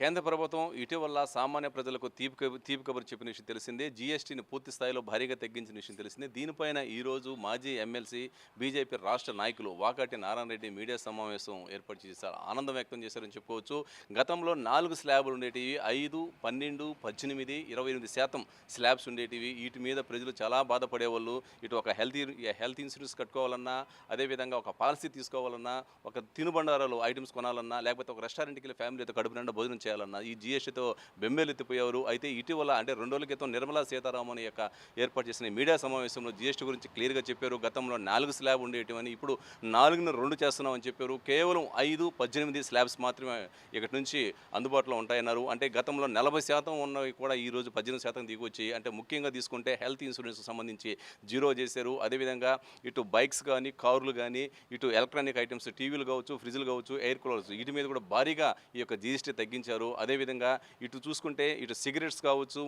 కేంద్ర ప్రభుత్వం ఇటీవల సామాన్య ప్రజలకు తీపి తీపి కబురు చెప్పిన విషయం తెలిసిందే. జీఎస్టీని పూర్తి స్థాయిలో భారీగా తగ్గించిన విషయం తెలిసిందే. దీనిపైన ఈరోజు మాజీ ఎమ్మెల్సీ బీజేపీ రాష్ట్ర నాయకులు వాకాటి నారాయణ రెడ్డి మీడియా సమావేశం ఏర్పాటు చేశారు. ఆనందం వ్యక్తం చేశారని చెప్పుకోవచ్చు. గతంలో నాలుగు స్లాబ్లు ఉండేటివి ఐదు పన్నెండు పద్దెనిమిది ఇరవై ఎనిమిది శాతం స్లాబ్స్ ఉండేటివి. వీటి మీద ప్రజలు చాలా బాధపడేవాళ్ళు. ఇటు ఒక హెల్త్ హెల్త్ ఇన్సూరెన్స్ కట్టుకోవాలన్నా అదేవిధంగా ఒక పాలసీ తీసుకోవాలన్నా ఒక తినుబండారాలు ఐటమ్స్ కొనాలన్నా లేకపోతే ఒక రెస్టారెంట్కి వెళ్ళి ఫ్యామిలీతో కడుపు నిండా భోజనం చేయాలన్న ఈ జిఎస్టీతో బెంబేలెత్తిపోయారు అయితే ఇటీవల అంటే రెండు రోజుల క్రితం నిర్మలా సీతారామన్ యొక్క ఏర్పాటు చేసిన మీడియా సమావేశంలో జిఎస్టీ గురించి క్లియర్గా చెప్పారు. గతంలో నాలుగు స్లాబ్ ఉండేటివని ఇప్పుడు నాలుగున రెండు చేస్తున్నామని చెప్పారు. కేవలం ఐదు పద్దెనిమిది స్లాబ్స్ మాత్రమే ఇక్కడి నుంచి అందుబాటులో ఉంటాయన్నారు. అంటే గతంలో నలభై శాతం ఉన్నవి కూడా ఈ రోజు పద్దెనిమిది శాతం దిగొచ్చి అంటే ముఖ్యంగా తీసుకుంటే హెల్త్ ఇన్సూరెన్స్ సంబంధించి జీరో చేశారు. అదేవిధంగా ఇటు బైక్స్ కానీ కార్లు కానీ ఇటు ఎలక్ట్రానిక్ ఐటమ్స్ టీవీలు కావచ్చు ఫ్రిడ్జ్లు కావచ్చు ఎయిర్ కూలర్స్ వీటి మీద కూడా భారీగా ఈ యొక్క జీఎస్టీ తగ్గించారు. అదేవిధంగా ఇటు చూసుకుంటే ఇటు సిగరెట్స్ కావచ్చు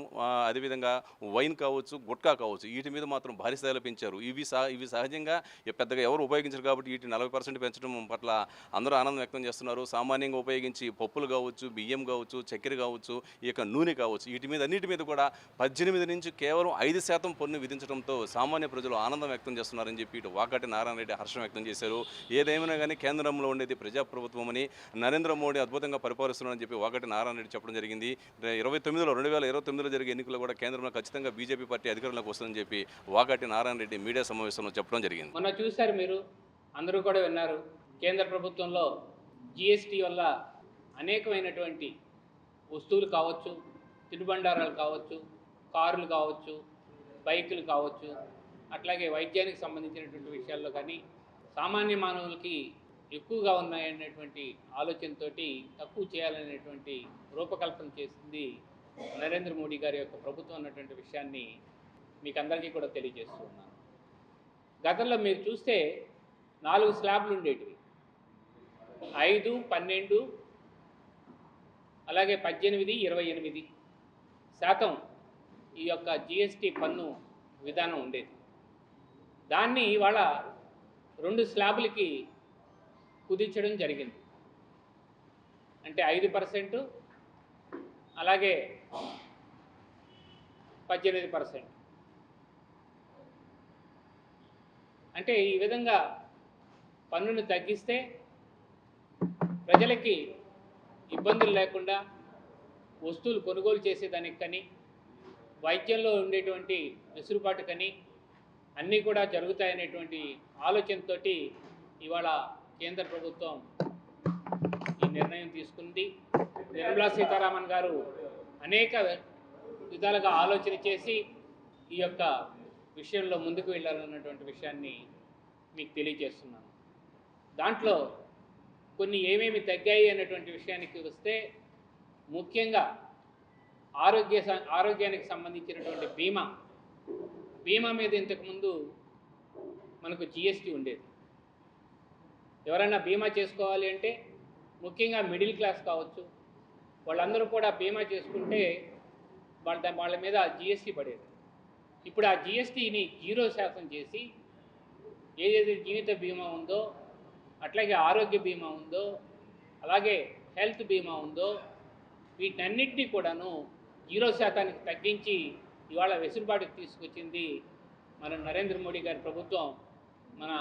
అదేవిధంగా వైన్ కావచ్చు గుట్కా కావచ్చు వీటి మీద మాత్రం భారీ స్థాయిలో పెంచారు. ఇవి ఇవి సహజంగా పెద్దగా ఎవరు ఉపయోగించరు కాబట్టి వీటి నలభై పర్సెంట్ పెంచడం పట్ల అందరూ ఆనందం వ్యక్తం చేస్తున్నారు. సామాన్యంగా ఉపయోగించి పప్పులు కావచ్చు బియ్యం కావచ్చు చక్కెర కావచ్చు ఈ యొక్క నూనె కావచ్చు వీటి మీద అన్నిటి మీద కూడా పద్దెనిమిది నుంచి కేవలం ఐదు శాతం పన్ను విధించడంతో సామాన్య ప్రజలు ఆనందం వ్యక్తం చేస్తున్నారని చెప్పి ఇటు వాకాటి నారాయణ రెడ్డి హర్షం వ్యక్తం చేశారు. ఏదేమైనా కానీ కేంద్రంలో ఉండేది ప్రజాప్రభుత్వం అని నరేంద్ర మోడీ అద్భుతంగా పరిపాలిస్తున్నారని చెప్పి వాకటి నారాయణ రెడ్డి చెప్పడం జరిగింది. ఇరవై తొమ్మిదిలో రెండు వేల ఇరవై తొమ్మిదిలో జరిగే ఎన్నికల్లో కూడా కేంద్రంలో ఖచ్చితంగా బీజేపీ పార్టీ అధికారంలోకి వస్తుందని చెప్పి వాకాటి నారాయణ రెడ్డి మీడియా సమావేశంలో చెప్పడం జరిగింది. మొన్న చూశారు మీరు అందరూ కూడా విన్నారు కేంద్ర ప్రభుత్వంలో జిఎస్టీ వల్ల అనేకమైనటువంటి వస్తువులు కావచ్చు తినుబండారాలు కావచ్చు కార్లు కావచ్చు బైకులు కావచ్చు అట్లాగే వైద్యానికి సంబంధించినటువంటి విషయాల్లో కానీ సామాన్య మానవులకి ఎక్కువగా ఉన్నాయనేటువంటి ఆలోచనతో తక్కువ చేయాలనేటువంటి రూపకల్పన చేసింది నరేంద్ర మోడీ గారి యొక్క ప్రభుత్వం అన్నటువంటి విషయాన్ని మీకు అందరికీ కూడా తెలియజేస్తూ ఉన్నాను. గతంలో మీరు చూస్తే నాలుగు స్లాబ్లు ఉండేటివి. ఐదు పన్నెండు అలాగే పద్దెనిమిది ఇరవై ఎనిమిది శాతం ఈ యొక్క జిఎస్టి పన్ను విధానం ఉండేది. దాన్ని ఇవాళ రెండు స్లాబులకి కుదించడం జరిగింది. అంటే ఐదు పర్సెంట్ అలాగే పద్దెనిమిది పర్సెంట్. అంటే ఈ విధంగా పన్నును తగ్గిస్తే ప్రజలకి ఇబ్బందులు లేకుండా వస్తువులు కొనుగోలు చేసేదానికి కానీ వైద్యంలో ఉండేటువంటి వెసులుబాటు కానీ అన్నీ కూడా జరుగుతాయనేటువంటి ఆలోచనతోటి ఇవాళ కేంద్ర ప్రభుత్వం ఈ నిర్ణయం తీసుకుంది. నిర్మలా సీతారామన్ గారు అనేక విధాలుగా ఆలోచన చేసి ఈ యొక్క విషయంలో ముందుకు వెళ్ళాలన్నటువంటి విషయాన్ని మీకు తెలియజేస్తున్నాను. దాంట్లో కొన్ని ఏమేమి తగ్గాయి అన్నటువంటి విషయానికి వస్తే ముఖ్యంగా ఆరోగ్య స- ఆరోగ్యానికి సంబంధించినటువంటి బీమా బీమా మీద ఇంతకుముందు మనకు జిఎస్టీ ఉండేది. ఎవరైనా బీమా చేసుకోవాలి అంటే ముఖ్యంగా మిడిల్ క్లాస్ కావచ్చు. వాళ్ళందరూ కూడా బీమా చేసుకుంటే వాళ్ళ వాళ్ళ మీద జిఎస్టీ పడేది. ఇప్పుడు ఆ జిఎస్టీని జీరో శాతం చేసి ఏదైతే జీవిత బీమా ఉందో అట్లాగే ఆరోగ్య బీమా ఉందో అలాగే హెల్త్ బీమా ఉందో వీటన్నిటినీ కూడాను జీరో శాతానికి తగ్గించి ఇవాళ వెసులుబాటుకు తీసుకొచ్చింది మన నరేంద్ర మోడీ గారి ప్రభుత్వం మన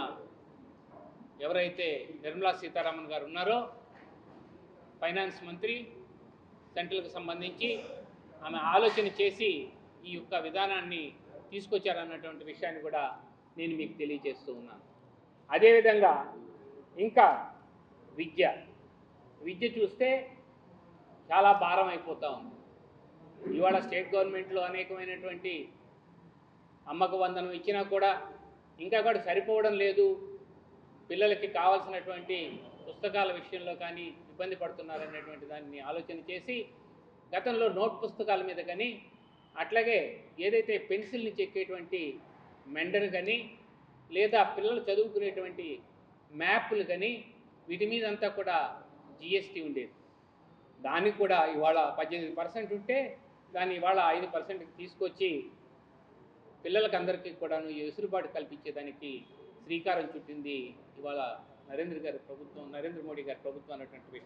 ఎవరైతే నిర్మలా సీతారామన్ గారు ఉన్నారో ఫైనాన్స్ మంత్రి సెంట్రల్కి సంబంధించి ఆమె ఆలోచన చేసి ఈ యొక్క విధానాన్ని తీసుకొచ్చారన్నటువంటి విషయాన్ని కూడా నేను మీకు తెలియజేస్తూ ఉన్నాను. అదేవిధంగా ఇంకా విద్య. విద్య చూస్తే చాలా భారం అయిపోతూ ఉంది. ఇవాళ స్టేట్ గవర్నమెంట్లో అనేకమైనటువంటి అమ్మక వందనం ఇచ్చినా కూడా ఇంకా కూడా సరిపోవడం లేదు. పిల్లలకి కావాల్సినటువంటి పుస్తకాల విషయంలో కానీ ఇబ్బంది పడుతున్నారనేటువంటి దాన్ని ఆలోచన చేసి గతంలో నోట్ పుస్తకాల మీద కానీ అట్లాగే ఏదైతే పెన్సిల్ని చెక్కేటువంటి మెండర్ కానీ లేదా పిల్లలు చదువుకునేటువంటి మ్యాప్లు కానీ వీటి మీద అంతా కూడా జిఎస్టీ ఉండేది. దానికి కూడా ఇవాళ పద్దెనిమిది పర్సెంట్ ఉంటే దాన్ని ఇవాళ ఐదు పర్సెంట్కి తీసుకొచ్చి పిల్లలకందరికీ కూడాను ఈ వెసులుబాటు కల్పించేదానికి శ్రీకారం చుట్టింది ఇవాళ నరేంద్ర గారి ప్రభుత్వం నరేంద్ర మోడీ గారి ప్రభుత్వం అన్నటువంటి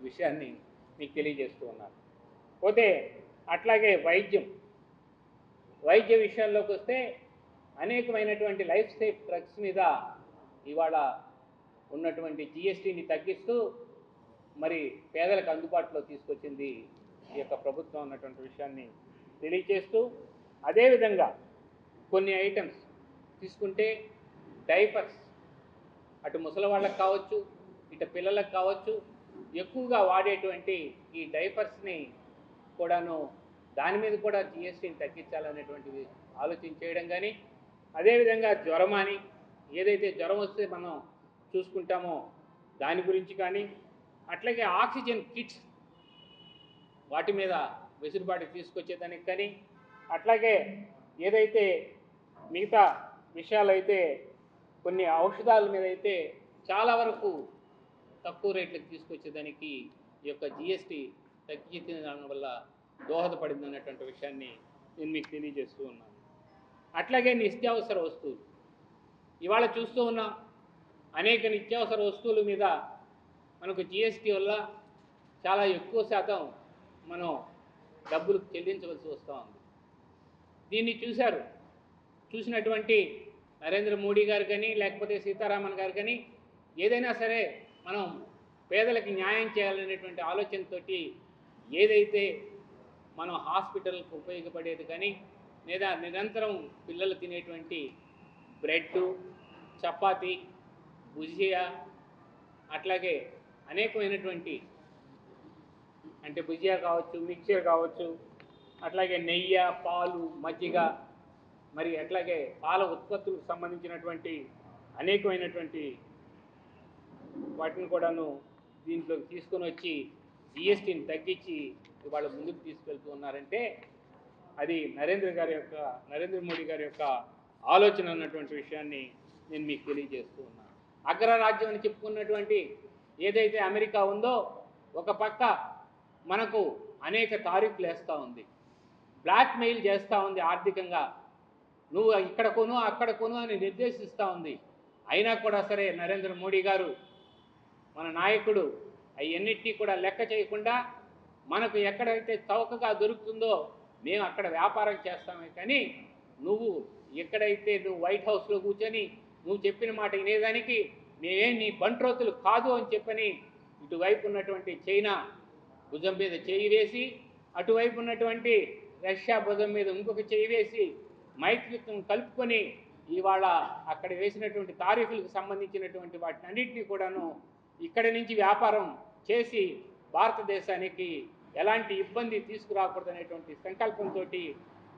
విషయాన్ని మీకు తెలియజేస్తూ ఉన్నాను. పోతే అట్లాగే వైద్యం. వైద్య విషయాల్లోకి వస్తే అనేకమైనటువంటి లైఫ్ సేఫ్ డ్రగ్స్ మీద ఇవాళ ఉన్నటువంటి జిఎస్టీని తగ్గిస్తూ మరి పేదలకు అందుబాటులో తీసుకొచ్చింది ఈ యొక్క ప్రభుత్వం అన్నటువంటి విషయాన్ని తెలియచేస్తూ అదేవిధంగా కొన్ని ఐటమ్స్ తీసుకుంటే డైపర్స్. అటు ముసలి వాళ్ళకి కావచ్చు ఇటు పిల్లలకు కావచ్చు ఎక్కువగా వాడేటువంటి ఈ డైపర్స్ని కూడాను దాని మీద కూడా జిఎస్టీని తగ్గించాలనేటువంటిది ఆలోచన చేయడం కానీ అదేవిధంగా జ్వరం అని ఏదైతే జ్వరం వస్తే మనం చూసుకుంటామో దాని గురించి కానీ అట్లాగే ఆక్సిజన్ కిట్స్ వాటి మీద వెసులుబాటు తీసుకొచ్చేదానికి కానీ అట్లాగే ఏదైతే మిగతా విషయాలు అయితే కొన్ని ఔషధాల మీద అయితే చాలా వరకు తక్కువ రేట్లకు తీసుకొచ్చేదానికి ఈ యొక్క జిఎస్టీ తగ్గించడం వల్ల దోహదపడింది అన్నటువంటి విషయాన్ని నేను మీకు తెలియజేస్తూ ఉన్నాను. అట్లాగే నిత్యావసర వస్తువులు. ఇవాళ చూస్తూ ఉన్నాం అనేక నిత్యావసర వస్తువుల మీద మనకు జిఎస్టీ వల్ల చాలా ఎక్కువ శాతం మనం డబ్బులు చెల్లించవలసి వస్తూ ఉంది దీన్ని చూశారు. చూసినటువంటి నరేంద్ర మోడీ గారు కానీ లేకపోతే సీతారామన్ గారు కానీ ఏదైనా సరే మనం పేదలకి న్యాయం చేయాలనేటువంటి ఆలోచనతోటి ఏదైతే మనం హాస్పిటల్కి ఉపయోగపడేది కానీ లేదా నిరంతరం పిల్లలు తినేటువంటి బ్రెడ్ చపాతి భుజియా అట్లాగే అనేకమైనటువంటి అంటే భుజియా కావచ్చు మిక్చర్ కావచ్చు అట్లాగే నెయ్యి పాలు మజ్జిగ మరి అట్లాగే పాల ఉత్పత్తులకు సంబంధించినటువంటి అనేకమైనటువంటి వాటిని కూడాను దీంట్లోకి తీసుకొని వచ్చి జిఎస్టీని తగ్గించి ఇవాళ ముందుకు తీసుకెళ్తూ ఉన్నారంటే అది నరేంద్ర గారి యొక్క నరేంద్ర మోడీ గారి యొక్క ఆలోచన అన్నటువంటి విషయాన్ని నేను మీకు తెలియజేస్తూ ఉన్నాను అగ్రరాజ్యం అని చెప్పుకున్నటువంటి ఏదైతే అమెరికా ఉందో ఒక పక్క మనకు అనేక తారీఫ్లు వేస్తూ ఉంది. బ్లాక్మెయిల్ చేస్తూ ఉంది ఆర్థికంగా. నువ్వు ఇక్కడ కొను అక్కడ కొను అని నిర్దేశిస్తూ ఉంది. అయినా కూడా సరే నరేంద్ర మోడీ గారు మన నాయకుడు అవన్నిటినీ కూడా లెక్క చేయకుండా మనకు ఎక్కడైతే చౌకగా దొరుకుతుందో మేము అక్కడ వ్యాపారం చేస్తామే. కానీ నువ్వు ఎక్కడైతే నువ్వు వైట్ హౌస్లో కూర్చొని నువ్వు చెప్పిన మాట వినేదానికి మేమేం నీ బంట్రోతులు కాదు అని చెప్పని ఇటువైపు ఉన్నటువంటి చైనా భుజం మీద చేయి వేసి అటువైపు ఉన్నటువంటి రష్యా భుజం మీద ఇంకొక చేయి వేసి మైత్రిత్వం కలుపుకొని ఇవాళ అక్కడ వేసినటువంటి తారీఫులకు సంబంధించినటువంటి వాటిని అన్నింటినీ కూడాను ఇక్కడి నుంచి వ్యాపారం చేసి భారతదేశానికి ఎలాంటి ఇబ్బంది తీసుకురాకూడదనేటువంటి సంకల్పంతో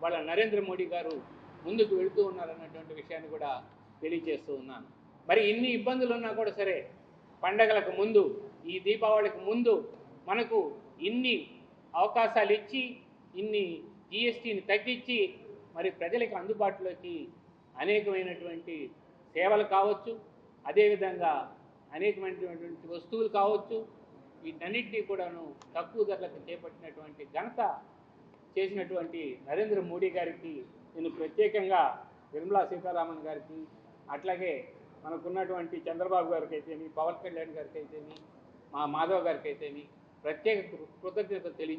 వాళ్ళ నరేంద్ర మోడీ గారు ముందుకు వెళుతూ ఉన్నారన్నటువంటి విషయాన్ని కూడా తెలియజేస్తూ ఉన్నాను. మరి ఇన్ని ఇబ్బందులు ఉన్నా కూడా సరే పండగలకు ముందు ఈ దీపావళికి ముందు మనకు ఇన్ని అవకాశాలు ఇచ్చి ఇన్ని జిఎస్టీని తగ్గించి మరి ప్రజలకు అందుబాటులోకి అనేకమైనటువంటి సేవలు కావచ్చు అదేవిధంగా అనేకమైనటువంటి వస్తువులు కావచ్చు వీటన్నిటినీ కూడాను తక్కువ ధరలకు చేపట్టినటువంటి ఘనత చేసినటువంటి నరేంద్ర మోడీ గారికి నేను ప్రత్యేకంగా నిర్మలా సీతారామన్ గారికి అట్లాగే మనకున్నటువంటి చంద్రబాబు గారికి అయితేమి పవన్ కళ్యాణ్ గారికి అయితేమి మా మాధవ్ గారికి అయితేమి ప్రత్యేక కృతజ్ఞత తెలియ